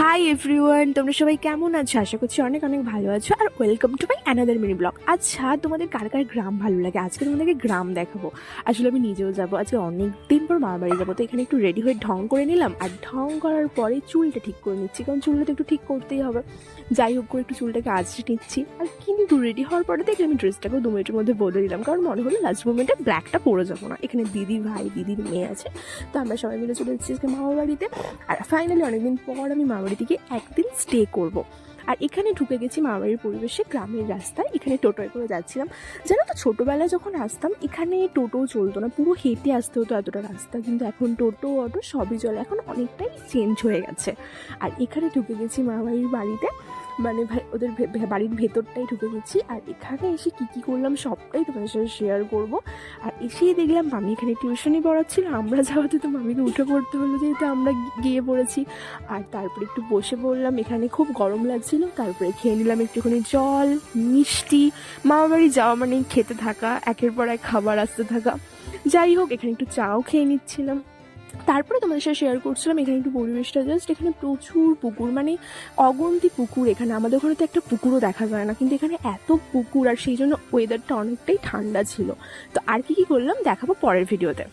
Hi everyone তোমরা সবাই কেমন আছো? আশা করছি অনেক অনেক ভালো আছো। আর welcome to my another mini blog আচ্ছা তোমাদের কার কার গ্রাম ভালো লাগে? আজকে তোমাদেরকে গ্রাম দেখাবো। আসলে আমি নিজেও যাব। আজকে অনেক দিন পর মামা বাড়ি যাব, তো এখানে একটু রেডি হয়ে ঢং করে নিলাম। আর ঢং করার পরে চুলটা ঠিক করে নিচ্ছি, কারণ চুলটা তো একটু ঠিক করতেই হবে। যাই হোক করে একটু চুলটাকে আজকে নিচ্ছি। আর কিন্তু রেডি হওয়ার পরে দেখলে আমি ড্রেসটাকেও দু মিনিটের মধ্যে বদলে দিলাম, কারণ মনে হলো লাস্ট মোমেন্টে ব্ল্যাকটা পরে যাব না। এখানে দিদি ভাই, দিদির মেয়ে আছে, তো আমরা সবাই মিলে চলে এসেছি আজকে মামা বাড়িতে। আর ফাইনালি অনেকদিন পর আমি মামা বাড়ি থেকে একদিন স্টে করব। আর এখানে ঢুকে গেছি মামাবাড়ির পরিবেশে, গ্রামের রাস্তায়। এখানে টোটোয় করে যাচ্ছিলাম। জানো তো, ছোটোবেলায় যখন আসতাম, এখানে টোটো চলতো না। পুরো হেঁটে আসতে হতো এতটা রাস্তা। কিন্তু এখন টোটো, অটো সবই চলে। এখন অনেকটাই চেঞ্জ হয়ে গেছে। আর এখানে ঢুকে গেছি মামাবাড়ির বাড়িতে। মানে ওদের বাড়ির ভেতরটাই ঢুকে গেছি। আর এখানে এসে কী কী করলাম সবটাই তোমাদের সাথে শেয়ার করব। আর এসেই দেখলাম মামি এখানে টিউশনই পড়াচ্ছিল। আমরা যাওয়াতে তো মামিকে উঠে পড়তে হলো যেহেতু আমরা গিয়ে পড়েছি। আর তারপরে একটু বসে পড়লাম। এখানে খুব গরম লাগছিল। তারপরে খেয়ে নিলাম একটুখানি জল, মিষ্টি। মামা বাড়ি যাওয়া মানে খেতে থাকা, একের পর এক খাবার আসতে থাকা। যাই হোক, এখানে একটু চাও খেয়ে নিচ্ছিলাম। তারপরে তোমাদের সাথে শেয়ার করছিলাম, এখানে একটু পরিবেশটা জাস্ট এখানে প্রচুর পুকুর মানে অগন্তি পুকুর এখানে। আমাদের ওখানে তো একটা পুকুরও দেখা যায় না, কিন্তু এখানে এত পুকুর আর সেই জন্য ওয়েদারটা অনেকটাই ঠান্ডা ছিল। তো আর কি কি করলাম দেখাবো পরের ভিডিওতে